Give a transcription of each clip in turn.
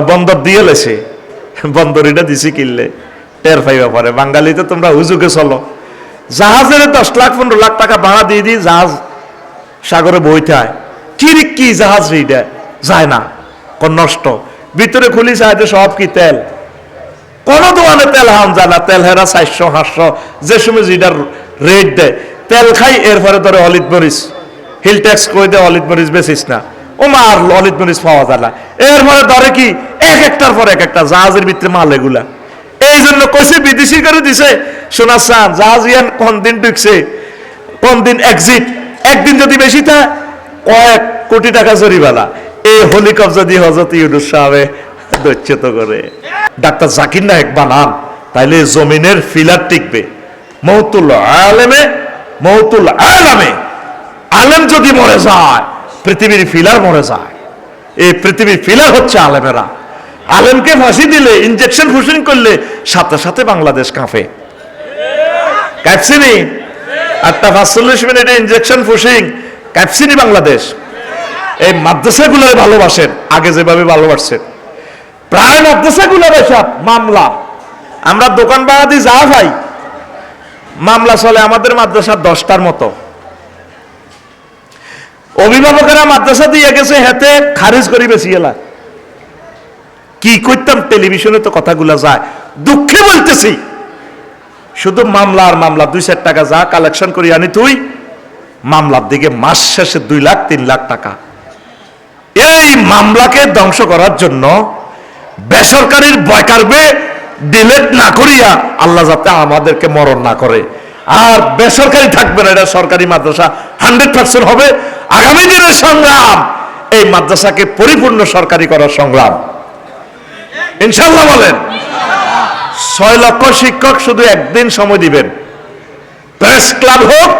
বন্দর দিয়ে লেছে। বন্দর এটা দিছি কিনলে। টের পাইবা পরে। বাঙালিতে তোমরা হুজুকে চলো। জাহাজের দশ লাখ, পনেরো লাখ টাকা ভাড়া দিয়ে দিই জাহাজ সাগরে বইতে হয়। কিরিক কি জাহাজ এইটা যায় না। কোন নষ্ট। ভিতরে খুলি চাইতে সব কি তেল। কোন দোকানে তেল হাম যায় না। তেল হেরা চারশো হাঁসশো যে সময় যেটার রেট দেয়। তেল খাই, এরপরে ধরে অলিত মরিচ। হিল ট্যাক্স করে দেয়, অলিত মরিচ বেচিস না। ও ললিত মরিচ পাওয়া যায় না এরপরে ধরে কি? এক একটার পর এক একটা, জাহাজের ভিতরে মাল এগুলা। এই জন্য কইছে, বিদেশি করে দিছে। শোনা চান জাহাজ ইয়ান কোন দিন ঢুকছে? কোন দিন এক্সিট একদিন যদি বেশি থাকে কয়েক কোটি টাকা জরিমানা। এই হোলি কবজা দিয়ে হজরত ইউনুস সাহেবে দৈচ্যত করে। ডাক্তার জাকির নায়ক বানান, তাইলে জমিনের ফিলার টিকবে। মহতুল আলেমে মহতুল আলামে। আলেম যদি মরে যায় পৃথিবীর ফিলার মরে যায়। এই পৃথিবীর ফিলার হচ্ছে আলেমেরা। আলেমকে ফাঁসি দিলে ইনজেকশন ফুসিং করলে সাথে সাথে বাংলাদেশ কাঁপে। ক্যাপসিনি আটটা পাঁচচল্লিশ মিনিটে ইনজেকশন ফুসিং ক্যাপসিনি বাংলাদেশ? এই মাদ্রাসাগুলো ভালোবাসেন, আগে যেভাবে ভালোবাসছেন। প্রায় মাদ্রাসাগুলো সব মামলা। আমরা দোকান ভাড়া দিই যা ভাই মামলা চলে আমাদের মাদ্রাসা দশটার মতো। অভিভাবকেরা মাদ্রাসা দিয়ে গেছে হেতে খারিজ করি বেশি এলা। কি করতাম টেলিভিশনে তো কথাগুলো যায়। দুঃখে বলতেছি, শুধু মামলা আর মামলা, দুই চার টাকা যা কালেকশন করি আনি তুই, মামলার দিকে মাস শেষে দুই লাখ, তিন লাখ টাকা। এই মামলাকে ধ্বংস করার জন্য বেসরকারির বয়কারবে ডিলেট না করিয়া আল্লাহ যাতে আমাদেরকে মরণ না করে। আর বেসরকারি থাকবে না, এটা সরকারি মাদ্রাসা। হান্ড্রেড পার্সেন্ট হবে আগামী দিনের সংগ্রাম, এই মাদ্রাসাকে পরিপূর্ণ সরকারি করার সংগ্রাম। ইনশাল্লাহ বলেন, ছয় লক্ষ শিক্ষক শুধু একদিন সময় দিবেন। প্রেস ক্লাব হোক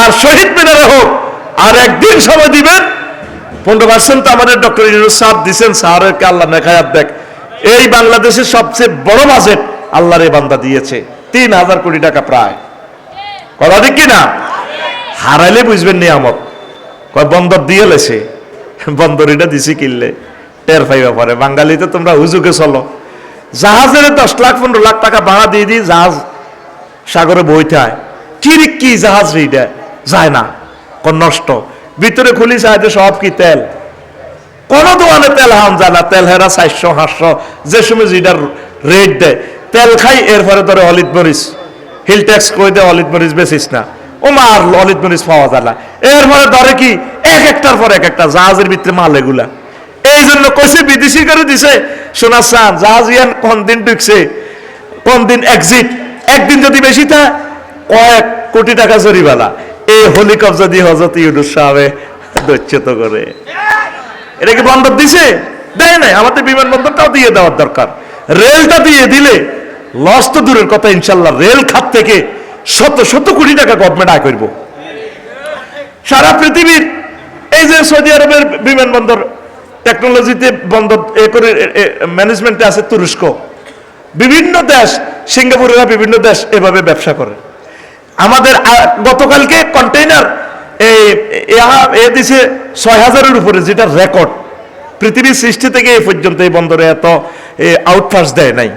আর শহীদ মিনারে হোক, আর একদিন সময় দিবেন। পনেরো পার্সেন্ট আমাদের ডক্টর সাহেব দিচ্ছেন সাহারকে আল্লাহ নেখায়াত দেখ। এই বাংলাদেশের সবচেয়ে বড় বাজেট আল্লাহর বান্দা দিয়েছে, তিন হাজার কোটি টাকা প্রায়। কথা ঠিক কিনা? হারাইলে বুঝবেন নিয়ামত। কয়, বন্দর দিয়ে লেছে। বন্দর এটা দিছি কিনলে। টের পাইবা পরে। বাঙালিতে তোমরা হুজুকে চলো। জাহাজের দশ লাখ, পনেরো লাখ টাকা ভাড়া দিয়ে দিই জাহাজ সাগরে বইতে কিরিক কি জাহাজ এইটা যায় না। কোন নষ্ট। ভিতরে খুলি চাইতে সব কি তেল। কোন দোকানে তেল হাম যায় না। তেল হেরা চারশো হাঁসশো যে সময় যেটার রেট দেয়। তেল খাই, এরপরে ধরে অলিত মরিচ। হিল ট্যাক্স করে দেয়, অলিত মরিচ বেচিস না। ও মা আর অলিত মরিচ পাওয়া যায় না এরপরে ধরে কি? এক একটার পর এক একটা জাহাজের ভিতরে মাল এগুলা। এই জন্য কইছে, বিদেশি করে দিছে। শোনা চান জাহাজ ইয়ান কোন দিন ঢুকছে? কোন দিন এক্সিট একদিন যদি বেশি থাকে, কয়েক কোটি টাকা জরিমানা। এই হোলি কবজা দিয়ে হজরত ইউনুস সাহেবে দৈচ্যত করে। এটা কি বন্দর দিছে? দেয় নাই। আমাদের বিমান বিমানবন্দরটাও দিয়ে দেওয়ার দরকার। রেলটা দিয়ে দিলে লস তো দূরের কথা, ইনশাল্লাহ। রেল খাত থেকে শত শত কোটি টাকা গভর্নমেন্ট আয় করব। সারা পৃথিবীর এই যে সৌদি আরবের বিমানবন্দর টেকনোলজিতে বন্দর এ করে ম্যানেজমেন্টে আছে তুরস্ক। বিভিন্ন দেশ, সিঙ্গাপুরেরা বিভিন্ন দেশ এভাবে ব্যবসা করে। আমাদের গতকালকে কন্টেইনার এই এ- এ দিছে ছয় হাজারের উপরে, যেটা রেকর্ড পৃথিবীর সৃষ্টি থেকে এই পর্যন্ত এই বন্দরে এত আউটপাস দেয় নাই।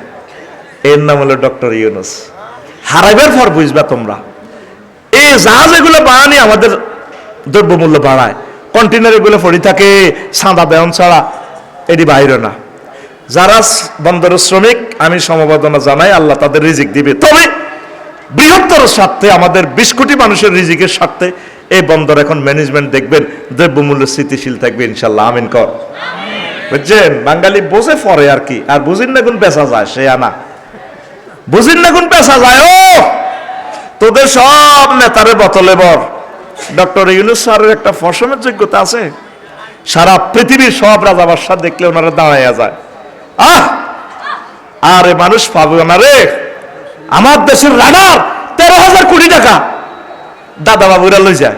এর নাম হলো ডক্টর ইউনুস। হারাইবার পর বুঝবা তোমরা। এই জাহাজ এগুলো বাড়ানি আমাদের দ্রব্যমূল্য বাড়ায়। কন্টেনার এগুলো পড়ে থাকে সাদা দেওয়ান ছাড়া এটি বাইরে না। যারা বন্দরের শ্রমিক আমি সমবেদনা জানাই আল্লাহ তাদের রিজিক দিবে। তবে বৃহত্তর স্বার্থে আমাদের বিশ কোটি মানুষের রিজিকের স্বার্থে এই বন্দর এখন ম্যানেজমেন্ট দেখবেন দ্রব্যমূল্য স্থিতিশীল থাকবে ইনশাল্লাহ। আমিন কর। বুঝছেন? বাঙালি বোঝে পরে আর কি আর বুঝিন না কোন পেশা যায় সে আনা। বুঝিন না কোন পেশা যায় ও! তোদের সব নেতারে বতলে বর। ডক্টর ইউনুস স্যারের একটা ফসমের যোগ্যতা আছে। সারা পৃথিবীর সব রাজা বাদশাহ দেখলে ওনারা দাঁড়াইয়া যায়। আহ! আরে মানুষ পাবে না রে। আমার দেশের রানার তেরো হাজার কোটি টাকা। দাদা বাবুরা লই যায়।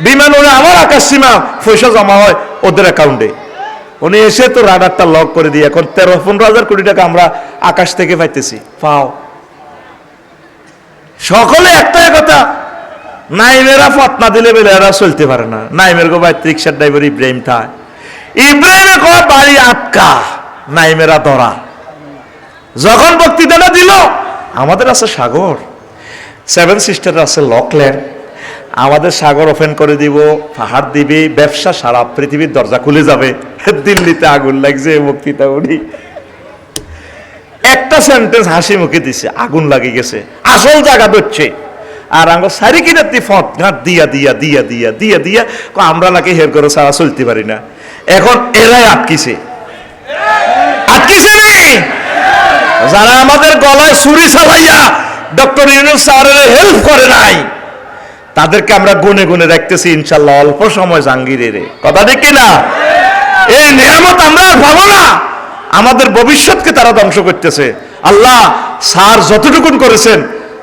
বিমান ওরা আমার আকাশ সীমা পয়সা জমা হয় ওদের অ্যাকাউন্টে উনি এসে তো রাডারটা লক করে দিয়ে এখন তেরো, পনেরো হাজার কোটি টাকা আমরা আকাশ থেকে পাইতেছি। পাও। সকলে একটাই কথা, নাইমেরা পথ না দিলে বেলে এরা চলতে পারে না। নাইমের গো ভাই রিক্সার ড্রাইভার ইব্রাহিম থায় ইব্রাহিমে কয় বাড়ি আটকা, নাইমেরা ধরা। যখন বক্তৃতাটা দিল, আমাদের আছে সাগর। সেভেন সিস্টার আছে লকল্যান্ড আমাদের সাগর ওপেন করে দিব, পাহাড় দিবে, ব্যবসা সারা পৃথিবীর দরজা খুলে যাবে। দিল্লিতে আগুন লাগছে বক্তৃতা উনি। একটা সেন্টেন্স হাসি মুখে দিছে, আগুন লাগে গেছে। আসল জায়গা ধরছে। আর আমরা সারি কিনাতি ফট ঘাট দিয়া দিয়া দিয়া দিয়া দিয়া দিয়া আমরা নাকি হের করে সারা চলতে পারি না। এখন এরাই আটকিছে। আটকিছে নি যারা আমাদের গলায় ছুরি চালাইয়া ডক্টর ইউনুস স্যারের হেল্প করে নাই তাদেরকে আমরা গুনে গুনে রাখতেছি ইনশাল্লাহ অল্প সময় জাঙ্গিরে কথা ঠিক কিনা? এই নিয়ামত আমরা পাবো না। আমাদের ভবিষ্যৎকে তারা ধ্বংস করতেছে। আল্লাহ স্যার যতটুকুন করেছেন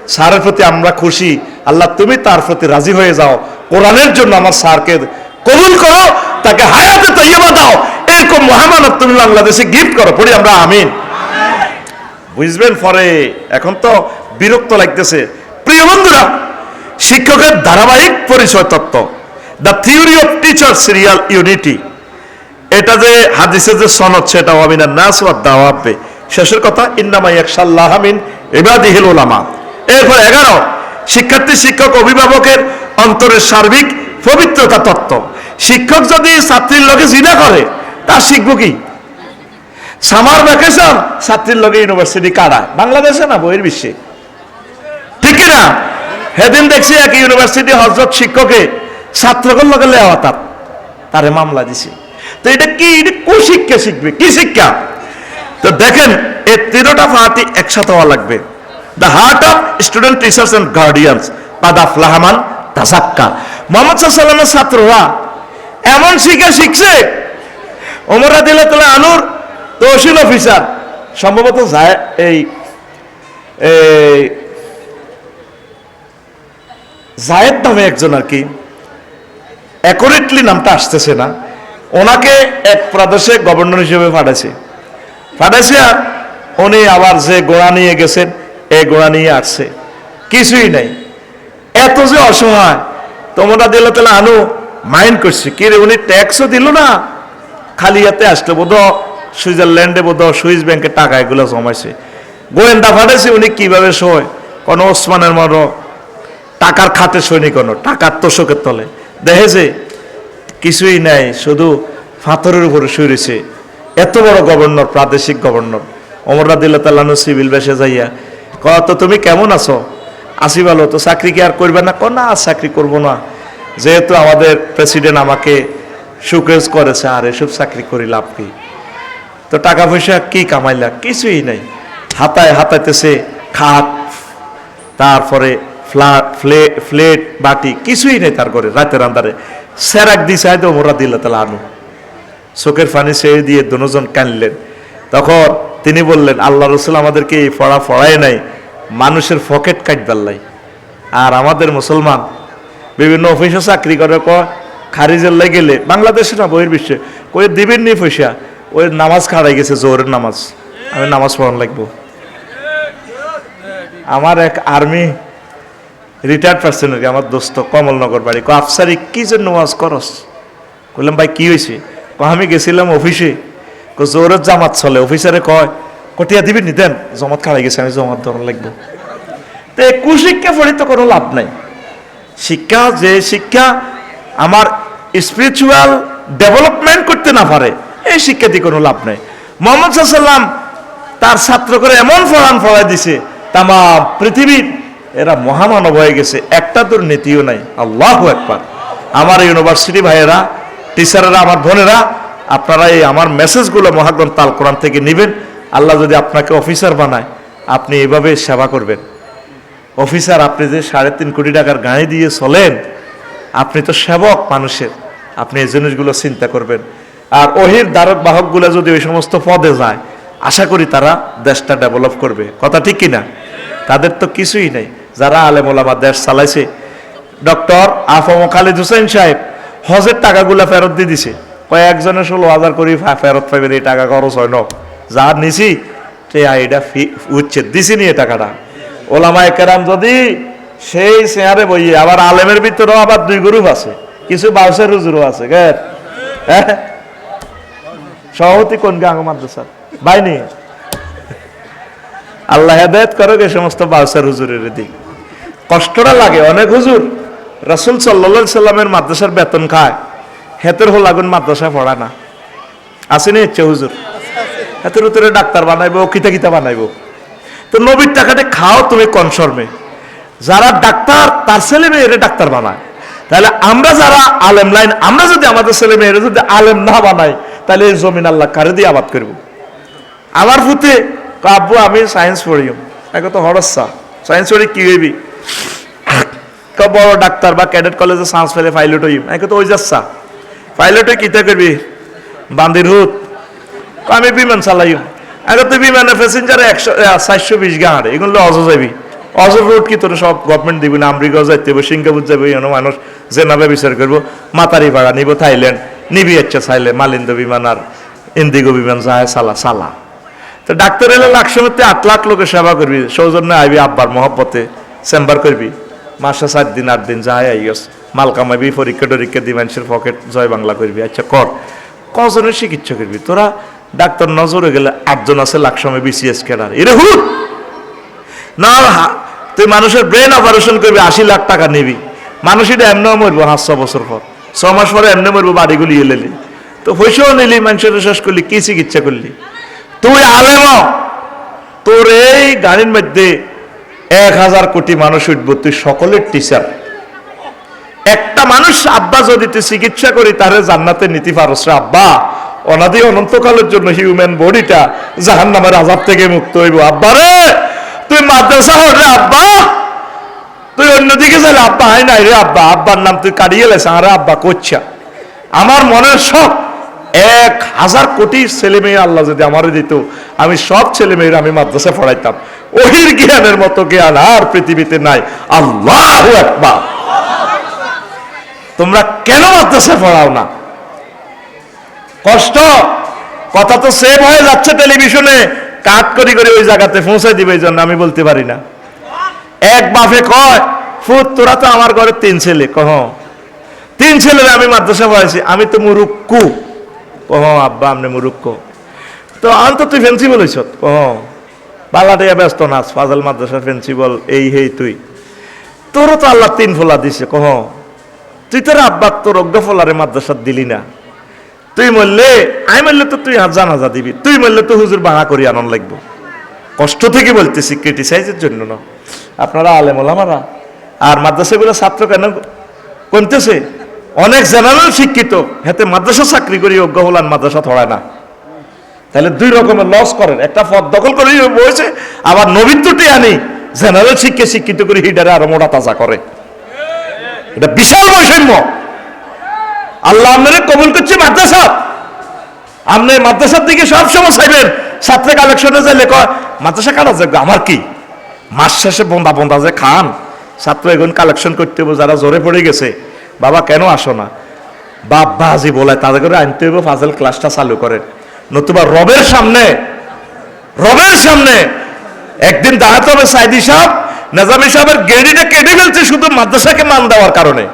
স্যারের প্রতি আমরা খুশি। আল্লাহ তুমি তার প্রতি রাজি হয়ে যাও। কোরআনের জন্য আমার স্যারকে কবুল করো, তাকে হায়াতে তৈবা দাও। এরকম মহামানত তুমি বাংলাদেশে গিফট করো। পড়ি আমরা, আমিন। বুঝবেন পরে, এখন তো বিরক্ত লাগতেছে। প্রিয় বন্ধুরা শিক্ষকের ধারাবাহিক পরিচয় তত্ত্ব the theory of teacher serial unity এটা যে হাদিসের যে সনদ সেটা অমিনার নাস ওয়া দাওয়াবে শেষের কথা ইন্নামাই একশাল্লাহামিন ইবাদিহিল উলামা। এরপর এগারো, শিক্ষার্থী, শিক্ষক, অভিভাবকের অন্তরের সার্বিক পবিত্রতা তত্ত্ব। শিক্ষক যদি ছাত্রীর লগে জিনা করে তা শিখব কি? সামার ভ্যাকেশন, ছাত্রীর লোকে ইউনিভার্সিটি কাটায়। বাংলাদেশে না বইয়ের বিশ্বে ঠিক না সেদিন দেখছি এক ইউনিভার্সিটি হজরত শিক্ষকে ছাত্রকর লগে লেওয়া তার, তারে মামলা দিছি। তো এটা কি, এটা কুশিক্ষা শিখবে? কি শিক্ষা? তো দেখেন, এই তিনটা ফাহাতি একসাথে হওয়া লাগবে। The heart of student teachers and guardians বা দা ফ্লাহমান তাসাক্কা মোহাম্মদ সাল্লামের ছাত্ররা এমন শিক্ষা শিখছে ওমরা দিলে তোলা আনুর, তহসিল অফিসার, সম্ভবত যায় এই জায়েদ নামে একজন আর কি অ্যাকুরেটলি নামটা আসতেছে না। ওনাকে এক প্রদেশে গভর্নর হিসেবে পাঠাইছে পাঠাইছে আর উনি আবার যে গোড়া নিয়ে গেছেন, এই গোড়া নিয়ে আসছে। কিছুই নাই। এত যে অসহায় তোমরা দিলে তাহলে আনু মাইন্ড করছি। কি রে, উনি ট্যাক্সও দিল না। খালি হাতে আসলো, বোধ সুইজারল্যান্ডে, বোধ সুইস ব্যাংকে টাকা এগুলো জমাইছে। গোয়েন্দা ফাটাইছে, উনি কীভাবে সয়? কোন ওসমানের মতো টাকার খাতে সৈনিক কোনো টাকার তোষকের তলে। দেখেছে কিছুই নাই, শুধু ফাথরের উপরে শুয়েছে এত বড় গভর্নর, প্রাদেশিক গভর্নর। অমররা দিল্লা তাল্লানু সিভিল বেসে যাইয়া ক তো তুমি কেমন আছো? আসি ভালো তো চাকরি কি আর করবে না? ক না চাকরি করব না। যেহেতু আমাদের প্রেসিডেন্ট আমাকে সুকেজ করেছে, আর এসব চাকরি করি লাভ কি? তো টাকা পয়সা কি কামাইলা? কিছুই নাই। হাতায় হাতাইতেছে খাট তারপরে ফ্ল্যাট ফ্লে- ফ্লেট, বাটি, কিছুই নেই তার ঘরে, রাতের আন্দারে সেরাক দিছে হয়তো মোরা দিল তাহলে আনু চোখের পানি ছেড়ে দিয়ে দুজন কানলেন তখন তিনি বললেন, আল্লাহ রসুল আমাদেরকে এই পড়া পড়ায় নাই, মানুষের পকেট কাটবার লাই। আর আমাদের মুসলমান বিভিন্ন অফিসে চাকরি করে ক খারিজের লাই গেলে, বাংলাদেশে না বইয়ের বিশ্বে কই দিবেন নি পয়সা? ওই নামাজ খাড়াই গেছে জোরের নামাজ। আমি নামাজ পড়ান লাগবো। আমার এক আর্মি রিটায়ার্ড পার্সন আর কি, আমার দোস্ত কমলনগর বাড়ি। কো আফসারি কি জন্য ওয়াজ করস? বললাম ভাই কি হয়েছে ক আমি গেছিলাম অফিসে। কো জামাত চলে। অফিসারে কয় কটিয়া দিবি নি দেন। জমাত খাড়াই গেছে আমি জমাত ধরন লাগবো। তো কুশিক্ষা পড়ি তো কোনো লাভ নাই। শিক্ষা যে শিক্ষা আমার স্পিরিচুয়াল ডেভেলপমেন্ট করতে না পারে এই শিক্ষা দিয়ে কোনো লাভ নাই। মোহাম্মদ সাল্লাম তার ছাত্র করে এমন ফলান ফলাই দিছে তামা পৃথিবীর এরা মহামানব হয়ে গেছে, একটা দুর্নীতিও নাই। আল্লাহ একবার আমার ইউনিভার্সিটি ভাইয়েরা, টিচারেরা, আমার বোনেরা, আপনারা এই আমার মেসেজগুলো মহাগ্রন্থ তাল কোরআন থেকে নেবেন। আল্লাহ যদি আপনাকে অফিসার বানায়, আপনি এভাবে সেবা করবেন। অফিসার, আপনি যে সাড়ে তিন কোটি টাকার গাড়ি দিয়ে চলেন, আপনি তো সেবক মানুষের। আপনি এই জিনিসগুলো চিন্তা করবেন। আর ওহির দ্বারক বাহকগুলো যদি ওই সমস্ত পদে যায়, আশা করি তারা দেশটা ডেভেলপ করবে। কথা ঠিক কিনা? তাদের তো কিছুই নেই। যারা আলেম ওলামা দেশ চালাইছে। ডক্টর আফম খালিদ হুসেন সাহেব হজের টাকাগুলা ফেরত দিয়ে দিছে। কয়েকজনে ষোলো হাজার করি ফেরত পাইবেন এই টাকা খরচ হয় না যা নিছি এটা ফি- উচ্ছেদ দিছি এই টাকাটা। ওলামা কেরাম যদি সেই চেয়ারে বইয়ে, আবার আলেমের ভিতরেও আবার দুই গ্রুপ আছে। কিছু বাউসের হুজুরও আছে হ্যাঁ? সভাপতি কোন গাঙ্গ মাদ্রাসার? বাইনি আল্লাহ হেদায়ত করো এই সমস্ত বাউসার হুজুরের দিক। কষ্টটা লাগে, অনেক হুজুর রাসুল সাল্লা সাল্লামের মাদ্রাসার বেতন খায়। হেতের হল আগুন মাদ্রাসা পড়া না। আসেনি ইচ্ছে হুজুর? হেতের উত্তরে ডাক্তার বানাইবো, কিতা কিতা বানাইবো। তো নবীর টাকাটা খাও তুমি কনসর্মে যারা ডাক্তার, তার ছেলে মেয়েরে ডাক্তার বানায়। তাহলে আমরা যারা আলেম লাইন, আমরা যদি আমাদের ছেলে মেয়েরা যদি আলেম না বানাই, তাহলে এই জমিন আল্লাহ কারে দিয়ে আবাদ করব? আমার ফুতে আব্বু আমি সায়েন্স পড়িও এখন তো হরসা সায়েন্স পড়ি কি হইবি বড় ডাক্তার বা ক্যাডেট কলেজে চান্স পেলে পাইলট হইম এখন তো ওই যাচ্ছা পাইলট হয়ে কিতা করবি বান্দির হুত আমি বিমান চালাইম। এখন তুই বিমানে প্যাসেঞ্জারে একশো চারশো বিশ গাঁড়ে এগুলো অজ যাবি। অজ রোড কি তোর সব গভর্নমেন্ট দিবি না আমেরিকাও যাইতে হবে সিঙ্গাপুর যাবে এখানে মানুষ জেনাবে বিচার করব মাতারি ভাড়া নিব থাইল্যান্ড নিবি ইচ্ছা চাইলে, মালিন্দ বিমান আর ইন্দিগো বিমান যায় সালা সালা তো ডাক্তার এলে, লাখ সময় আট লাখ লোকের সেবা করবি। সৌজন্য আইবি, আব্বার মহব্বতে চেম্বার করবি। মাসে সাত দিন, আট দিন যাই আইস মাল কামাবি, পরীক্ষা টরীক্ষা দি, মানুষের পকেট জয় বাংলা করবি। আচ্ছা কর। কজনের চিকিৎসা করবি? তোরা ডাক্তার নজরে গেলে আটজন আছে, লাখ সময় বিসিএস কেনার। এরে হুট না তুই মানুষের ব্রেন অপারেশন করবি, আশি লাখ টাকা নিবি। মানুষ এটা এমনিও মরবো ছ বছর পর। ছ মাস পরে এমনি মরবো, বাড়িগুলি এলেলি তো পয়সাও নিলি, মানুষের শেষ করলি, কি চিকিৎসা করলি? তুই আলেম? তোর এই গাড়ির মধ্যে এক হাজার কোটি মানুষ উঠব, তুই সকলের টিচার একটা মানুষ আব্বা যদি তুই চিকিৎসা করি তাহলে জান্নাতে নীতি পারস আব্বা, অনাদি অনন্তকালের জন্য হিউম্যান বডিটা জাহান নামের আজাব থেকে মুক্ত হইব। আব্বা রে, তুই মাদ্রাসা রে আব্বা। তুই অন্যদিকে যাই আব্বা হয় নাই রে আব্বা। আব্বার নাম তুই কাটিয়ে লেছে আরে আব্বা করছা আমার মনের শখ এক হাজার কোটি ছেলে মেয়ে আল্লাহ যদি আমারে দিত, আমি সব ছেলে মেয়ের আমি মাদ্রাসা পড়াইতাম। ওহির জ্ঞানের মতো জ্ঞান আর পৃথিবীতে নাই। আল্লাহ একবার তোমরা কেন মাদ্রাসা পড়াও না? কষ্ট? কথা তো সেভ হয়ে যাচ্ছে টেলিভিশনে কাট করি করে ওই জায়গাতে পৌঁছে দিবে, এই জন্য আমি বলতে পারি না। এক বাফে কয় ফুট তোরা তো আমার ঘরে তিন ছেলে। কহ, তিন ছেলের আমি মাদ্রাসা পড়াইছি। আমি তো মুরুক্কু। কহ আব্বা, আমনে মুরুক্কু। তো আন তো তুই ফেন্সি বলেছ? কহ বালাটিয়া ব্যস্ত নাচ, ফাজাল মাদ্রাসার প্রিন্সিপাল এই, হেই, তুই। তোরও তো আল্লাহ তিন ফোলা দিছে, কহ। তুই তোর আব্বা তোর অজ্ঞ ফোলারে মাদ্রাসাত দিলি না। তুই মরলে আমি মরলে তো তুই হাজার দিবি। তুই মরলে তো হুজুর বাঙা করি আনন্দ লাগবো। কষ্ট থেকে বলতেছি ক্রিটিসাইজের জন্য না। আপনারা আলেম ওলামারা, আর মাদ্রাসাগুলো ছাত্র কেন কমতেছে? অনেক জেনারেল শিক্ষিত, হাতে মাদ্রাসা চাকরি করি অজ্ঞ হলান, মাদ্রাসা ধরায় না। তাহলে দুই রকমের লস করেন, একটা পদ দখল করে বসে, আবার নবীত্বটি আনি, জেনারেল শিক্ষা শিক্ষিত করে হিডারে আরও মোটা তাজা করে। এটা বিশাল বৈষম্য। আল্লাহ আপনারে কবুল করছে মাদ্রাসা আপনি মাদ্রাসার দিকে সব সবসময় চাইবেন, ছাত্র কালেকশনে যাইলে কয় মাদ্রাসা কাটা যাবে আমার কি? মাস শেষে বন্দা বন্দা যে খান, ছাত্র এখন কালেকশন করতে যারা জোরে পড়ে গেছে। বাবা কেন আসো না? বাপ বাজি বলে, তাদের করে আনতে হইব, ফাজল ক্লাসটা চালু করে নতুবা রবের সামনে রবের সামনে, একদিন দাঁড়াতে হবে সাইদি সাহেব, নাজামি সাহেবের গেড়িটা কেটে ফেলছে শুধু মাদ্রাসাকে মান দেওয়ার কারণে।